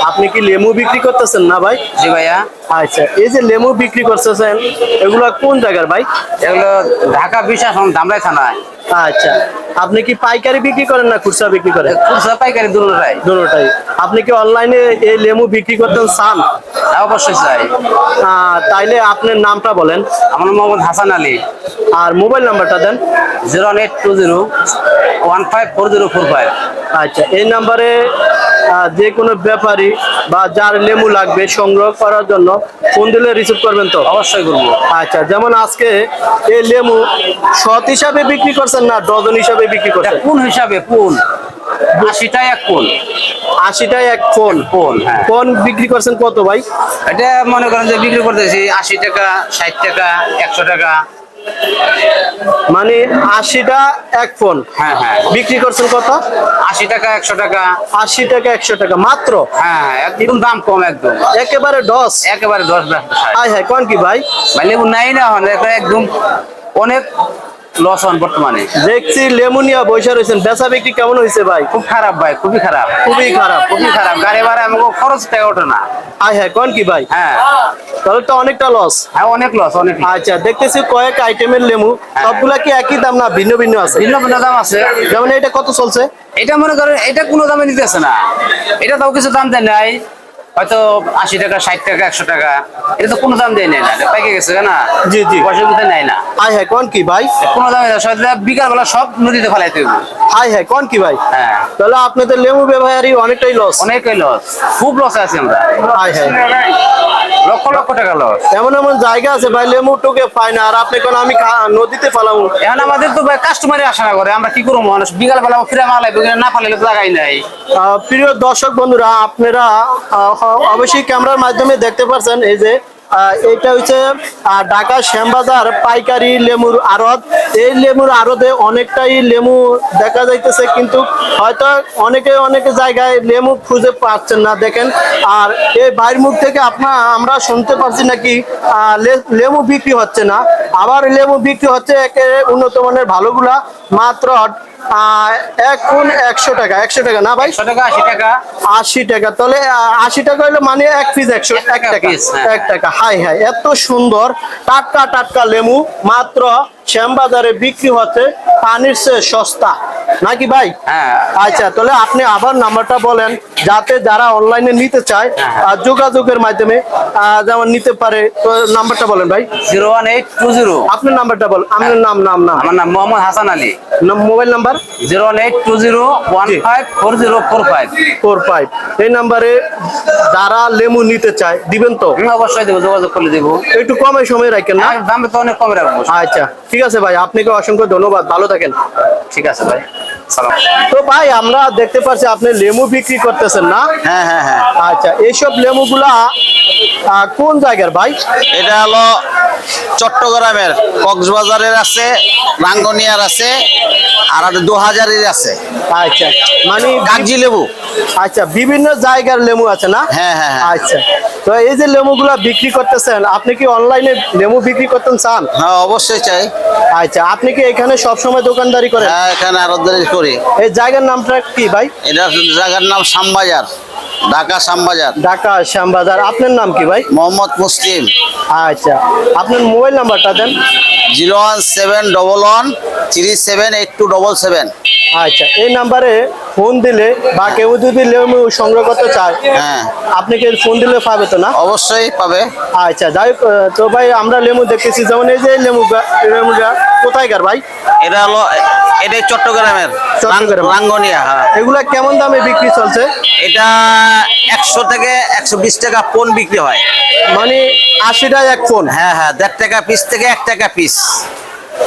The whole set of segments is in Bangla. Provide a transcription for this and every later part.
আপনি কি লেমু বিক্রি করতেছেন না ভাই? জি ভাইয়া। আচ্ছা এই যে লেমু বিক্রি করতেছেন এগুলো কোন জায়গার ভাই? এগুলো ঢাকা বিশ্বাস ধামরাই থানায় আচ্ছা। আপনি কি পাইকারি বিক্রি করেন না খুচরা বিক্রি করেন? খুচরা পাইকারি দুটোটাই। দুটোটাই। আপনি কি অনলাইনে এই লেমু বিক্রি করতেন চান? অবশ্যই চাই। তাইলে আপনার নামটা বলেন। আমার নাম মোহাম্মদ হাসান আলী। আর মোবাইল নাম্বারটা দেন। Zero eight two zero one five four zero four five. আচ্ছা এই নাম্বারে যে কোনো ব্যাপারী বা যার লেমু লাগবে সংগ্রহ করার জন্য ফোন দিলে রিসিভ করবেন তো? অবশ্যই করব। আচ্ছা যেমন আজকে এই লেমু সৎ হিসাবে বিক্রি করছেন না ডজন হিসাবে বিক্রি করছেন? কোন হিসাবে? কোন? এক কোন। এক ফোন কোন হ্যাঁ। ফোন বিক্রি করছেন কত ভাই? এটা মনে করেন যে বিক্রি করতেছি আশি টাকা ষাট টাকা একশো টাকা। মানে আশিটা এক ফোন হ্যাঁ হ্যাঁ। বিক্রি করছেন কত? আশি টাকা একশো টাকা। আশি টাকা একশো টাকা মাত্র? হ্যাঁ একদম দাম কম একদম। একেবারে ডস? একেবারে দশ হাই হাই কোন কি ভাই? ভাই লেবু নাই না একদম অনেক লস হন বর্তমানে। দেখছি লেমুনিয়া বৈশা রয়েছেন। বেচা বিক্রি কেমন হয়েছে ভাই? খুব খারাপ ভাই খুবই খারাপ। খুবই খারাপ। খুবই খারাপ। গাড়ি ভাড়া আমাকে খরচ টাকা ওঠে না। হাই হাই কোন কি ভাই? হ্যাঁ। তাহলে তো অনেকটা লস হ্যাঁ অনেক লস অনেক আচ্ছা দেখতেছি কয়েক আইটেমের লেমু। সবগুলা কি একই দাম না ভিন্ন ভিন্ন আছে? ভিন্ন ভিন্ন দাম আছে। যেমন এটা কত চলছে? এটা মনে করেন এটা কোনো দামে নিতেছে না। এটা তাও কিছু দাম দেয় নাই। হয়তো আশি টাকা ষাট টাকা একশো টাকা। এটা তো কোনো দাম দেয় না পাইকে গেছে না জি, জি। পয়সা দিতে নেয় না। হাই হাই কোন কি ভাই? কোনো দাম। বিকাল বেলা সব নদীতে ফেলাইতে হবে হাই হাই কোন কি ভাই? হ্যাঁ। তাহলে আপনাদের লেবু ব্যবহারই অনেকটাই লস অনেকটাই লস খুব লস আছে আমরা। হাই হাই। লক্ষ লক্ষ টাকা লস এমন এমন জায়গা আছে ভাই লেমু টুকে পাই না। আর আপনি কোন আমি নদীতে ফেলাবো এখন আমাদের তো কাস্টমারই আসা না করে আমরা কি করব? মানুষ বিকাল বেলা ফিরে মালাই না ফালাইলে তো জায়গাই নাই। আহ, প্রিয় দর্শক বন্ধুরা আপনারা অবশ্যই ক্যামেরার মাধ্যমে দেখতে পাচ্ছেন এই যে এটা হচ্ছে ঢাকা শ্যামবাজার পাইকারি লেমুর আড়ত। এই লেমুর আড়তে অনেকটাই লেমু দেখা যাইতেছে, কিন্তু হয়তো অনেকে অনেকে জায়গায় লেমু খুঁজে পাচ্ছেন না, দেখেন। আর এই বাইর মুখ থেকে আপনার আমরা শুনতে পারছি নাকি লেমু বিক্রি হচ্ছে না। আবার লেমু বিক্রি হচ্ছে একে উন্নত মানের ভালোগুলা। মাত্র এক কোন একশো টাকা একশো টাকা না ভাই? টাকা আশি টাকা। আশি টাকা। তাহলে আশি টাকা হলো মানে এক পিস একশো এক টাকা। হ্যাঁ, এক টাকা। হাই হাই এত সুন্দর। টাটকা টাটকা লেমু মাত্র শ্যামবাজারে বিক্রি হচ্ছে পানির চেয়ে সস্তা। নাকি ভাই? হ্যাঁ। আচ্ছা তাহলে আপনি আবার নাম্বারটা বলেন যাতে যারা অনলাইনে নিতে চায় হ্যাঁ। আহ, যোগাযোগের মাধ্যমে যেমন নিতে পারে তো নাম্বারটা বলেন ভাই। Zero one eight two zero. আপনার নাম্বারটা বল আপনার নাম নাম নাম। আমার নাম Mohammad Hasan Ali. Mobile number? Zero one eight two zero one five four zero four five. Four five. এই নাম্বারে যারা লেমু নিতে চায় দিবেন তো? অবশ্যই দেবো যোগাযোগ করলে দেবো। একটু কমে সময় রাখেন না? আর দাম তো অনেক কমে রাখব। আচ্ছা। ঠিক আছে ভাই আপনাকে অসংখ্য ধন্যবাদ ভালো থাকেন। ঠিক আছে ভাই তো ভাই আমরা দেখতে পাচ্ছি আপনি লেমু বিক্রি করতেছেন না? হ্যাঁ হ্যাঁ হ্যাঁ। আচ্ছা এইসব লেমুগুলা আহ, কোন জায়গার ভাই? এটা হলো চট্টগ্রামের কক্সবাজারের আছে রাঙ্গনিয়ার আছে আর আর দু হাজারের আছে। আচ্ছা মানে কাগজি লেবু। আচ্ছা বিভিন্ন জায়গার লেমু আছে না? হ্যাঁ হ্যাঁ হ্যাঁ। আচ্ছা তো এই যে লেমুগুলা বিক্রি করতেছেন আপনি কি অনলাইনে লেমু বিক্রি করতেন চান? হ্যাঁ অবশ্যই চাই। আচ্ছা আপনি কি এখানে সবসময় দোকানদারি করেন? হ্যাঁ এখানে আরও দেরি করি। এই জায়গার নামটা কি ভাই? এটা জায়গার নাম শ্যামবাজার। ঢাকা শ্যামবাজার। ঢাকা শ্যামবাজার। আপনার নাম কি ভাই? মোহাম্মদ মুসলিম। আচ্ছা আপনার মোবাইল নাম্বারটা দেন। Zero one seven double one three seven eight two double seven. আচ্ছা এই নাম্বারে ফোন দিলে বা কেউ যদি লেমু সংগ্রহ করতে চায় হ্যাঁ। আপনি কি ফোন দিলে পাবে তো না? অবশ্যই পাবে। আচ্ছা যাই তো ভাই আমরা লেমু দেখতেছি যেমন এই যে লেমু লেমুটা কোথায়কার ভাই? এটা হলো এটাই চট্টগ্রামের চট্টগ্রাম। রাঙ্গনিয়া হ্যাঁ। এগুলা কেমন দামে বিক্রি চলছে? এটা একশো থেকে একশো বিশ টাকা পণ বিক্রি হয়। মানে আশিটায় এক ফোন? হ্যাঁ হ্যাঁ দেড় টাকা পিস থেকে এক টাকা পিস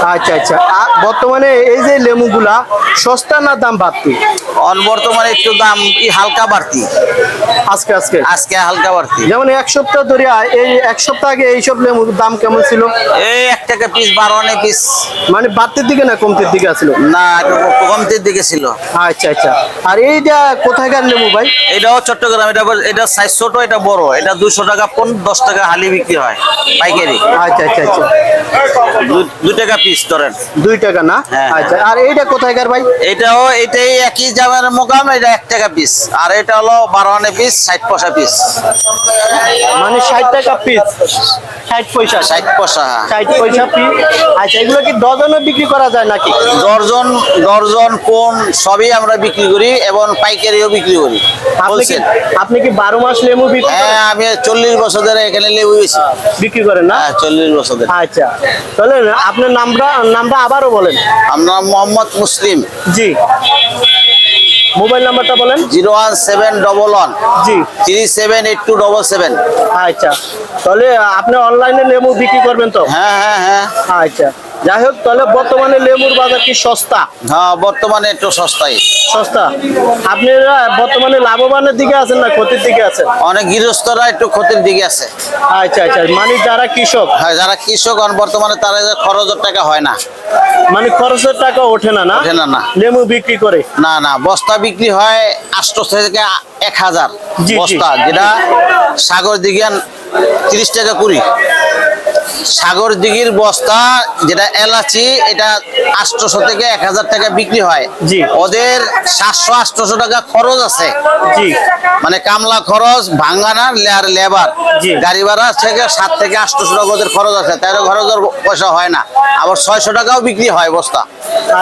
আচ্ছা আচ্ছা। বর্তমানে এই যে লেমুগুলা সস্তা না দাম বাড়তি? অন বর্তমানে একটু দাম হালকা বাড়তি। আজকে আজকে? আজকে হালকা বাড়তি। যেমন এক সপ্তাহ ধরে এই এক সপ্তাহ আগে এইসব লেমুর দাম কেমন ছিল? এই এক টাকা পিস বারো আনে পিস মানে বাড়তির দিকে না কমতির দিকে আসলো না কমতির দিকে ছিল। আচ্ছা আচ্ছা। আর এইটা কোথাকার লেবু ভাই? এটাও চট্টগ্রাম এটা এটা সাইজ ছোট এটা বড়। এটা দুশো টাকা পন দশ টাকা হালি বিক্রি হয় পাইকারি। আচ্ছা আচ্ছা আচ্ছা। দু- টাকা পিস ধরেন। দুই টাকা না? হ্যাঁ। আচ্ছা আর এইটা কোথায়কার ভাই? এটাও এটাই একই জামের মোকাম এটা এক টাকা পিস আর এটা হলো বারো আনে পিস ষাট পয়সা পিস মানে ষাট টাকা পিস ষাট পয়সা। ষাট পয়সা ষাট পয়সা পিস আচ্ছা এগুলো কি ডজনে বিক্রি করা যায় নাকি? দর্জন কোন সবই আমরা বিক্রি করি এবং পাইকারিও বিক্রি করি আপনি কি আপনি কি বারো মাস লেবু বিক্রি হ্যাঁ আমি চল্লিশ বছর ধরে এখানে লেবু বিক্রি করেন না? হ্যাঁ চল্লিশ বছর ধরে। আচ্ছা তাহলে আপনার নামটা নামটা আবারও বলেন। আমরা মোহাম্মদ মুসলিম। জি। মোবাইল নাম্বারটা বলেন। Zero one seven double one. জি। Three seven eight two double seven. আচ্ছা। তাহলে আপনি অনলাইনে লেবু বিক্রি করবেন তো? হ্যাঁ হ্যাঁ হ্যাঁ। আচ্ছা। যাই হোক তাহলে বর্তমানে লেবুর বাজার কি সস্তা? হ্যাঁ বর্তমানে একটু সস্তায় সস্তা? আপনারা বর্তমানে লাভবানের দিকে আছেন না ক্ষতির দিকে আছেন? অনেক গৃহস্থরা একটু ক্ষতির দিকে আছে। আচ্ছা আচ্ছা মানে যারা কৃষক? হ্যাঁ যারা কৃষক বর্তমানে তারা খরচের টাকা হয় না। মানে খরচের টাকা ওঠে না না? ওঠে না, না। লেবু বিক্রি করে? না না বস্তা বিক্রি হয় আটশো থেকে এক হাজার বস্তা যেটা সাগর দিঘিয়ান তিরিশ টাকা কুড়ি। সাগর দিঘির বস্তা যেটা এলাচি এটা আটশোশো থেকে এক হাজার টাকা বিক্রি হয়। ওদের সাতশো আটশোশো টাকা খরচ আছে। মানে কামলা খরচ ভাঙ্গানা আর লেবার। গাড়ি ভাড়া থেকে সাত থেকে আটশোশো টাকা ওদের খরচ আছে। তাই খরচের পয়সা হয় না। আবার ছয়শো টাকাও বিক্রি হয় বস্তা।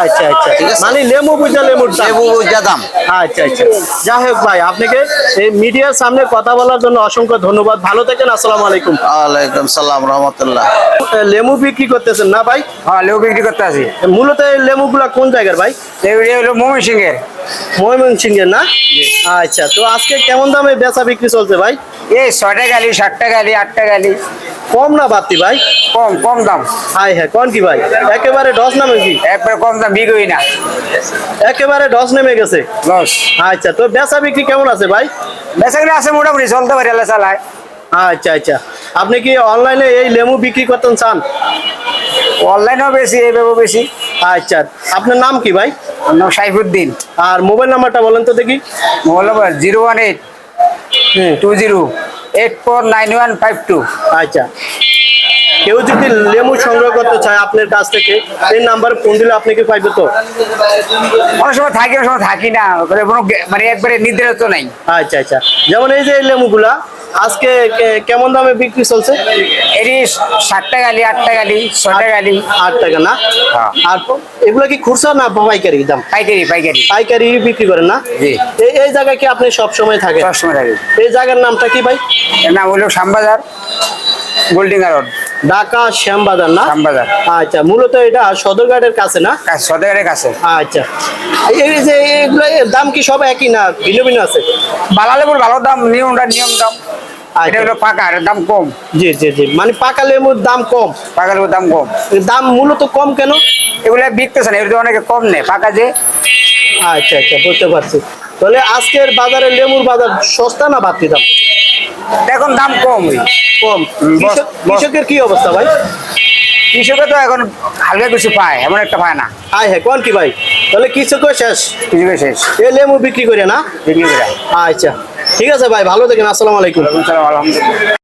আচ্ছা আচ্ছা। ঠিক আছে। মানে লেবু বুঝা লেবুর লেবু যা দাম। আচ্ছা আচ্ছা। যাই হোক ভাই আপনাকে এই মিডিয়ার সামনে কথা বলার জন্য অসংখ্য ধন্যবাদ। ভালো থাকেন আসসালামু আলাইকুম। ওয়ালাইকুম সালাম রহমতুল্লাহ লেবু বিক্রি করতেছেন না ভাই? হ্যাঁ লেবু বিক্রি করতে আসি মূলত এই লেবুগুলা কোন জায়গার ভাই? লেবু হলো ময়মনসিংহের। না? আচ্ছা তো আজকে কেমন দামে বেচা বিক্রি চলছে ভাই? এই ছটা গালি সাতটা গালি আটটা গালি। কম না বাড়তি ভাই? কম কম দাম। হাই হ্যাঁ কোন কি ভাই? একেবারে ডস নামে কি? একবারে কম দাম বিক্রি না। একেবারে ডস নেমে গেছে। লস আচ্ছা তো বেচা বিক্রি কেমন আছে ভাই? বেচাকেনা আছে মোটামুটি চলতে পারি আল্লাহ চালায়। আচ্ছা আচ্ছা। আপনি কি অনলাইনে এই লেবু বিক্রি করতেন চান? অনলাইনেও বেশি এইভাবেও বেশি। আচ্ছা আপনার নাম কি ভাই? আমার নাম সাইফুদ্দিন। আর মোবাইল নাম্বারটা বলেন তো দেখি। Mobile number zero one eight two zero eight four nine one five two আচ্ছা। কেউ যদি লেবু সংগ্রহ করতে চায় আপনার কাছ থেকে এই নাম্বার ফোন দিলে আপনি কি পাইবে তো? অনেক সময় থাকি অনেক সময় থাকি না। গে- মানে একবারে নির্ধারিত নাই। আচ্ছা আচ্ছা। যেমন এই যে এই লেবুগুলা আজকে কেমন দামে বিক্রি চলছে? এটি সাতটা গালি আটটা গালি ছটা গালি। আট টাকা না? হ্যাঁ। আর এগুলা কি খুচরা না পাইকারি দাম? পাইকারি পাইকারি। পাইকারি বিক্রি করেন না? জি। এই এই জায়গায় কি আপনি সব সময় থাকেন? সবসময় থাকি। এই জায়গার নামটা কি ভাই? এর নাম হলো শ্যামবাজার গোল্ডিঙ্গা রোড। ঢাকা শ্যামবাজার না? শ্যামবাজার। আচ্ছা মূলত এটা সদরঘাটের কাছে না? সদরের কাছে। আচ্ছা। এই যে এগুলো দাম কি সব একই না ভিন্ন ভিন্ন আছে? বালা লেবুর ভালো দাম নিয়মটা নিয়ম দাম। এটা আচ্ছা। হলো পাকা দাম কম। জি জি জি। মানে পাকা লেবুর দাম কম। পাকা লেবুর দাম কম। দাম মূলত কম কেন? এগুলো বিকতেছে না এগুলো অনেকে কম নেই পাকা যে। আচ্ছা আচ্ছা বুঝতে পারছি। তাহলে আজকের বাজারে লেবুর বাজার সস্তা না বাড়তি দাম? এখন দাম কম। কম। কৃষকের কি অবস্থা ভাই? কৃষকে তো এখন হালকা কিছু পায় এমন একটা পায় না। আয় হ্যাঁ কোন কি ভাই? তাহলে কৃষকও শেষ। কৃষকের শেষ। এ লেবু বিক্রি করে না? বিক্রি করে। আচ্ছা। ঠিক আছে ভাই ভালো থাকেন আসসালামু আলাইকুম। আলহামদুলিল্লাহ।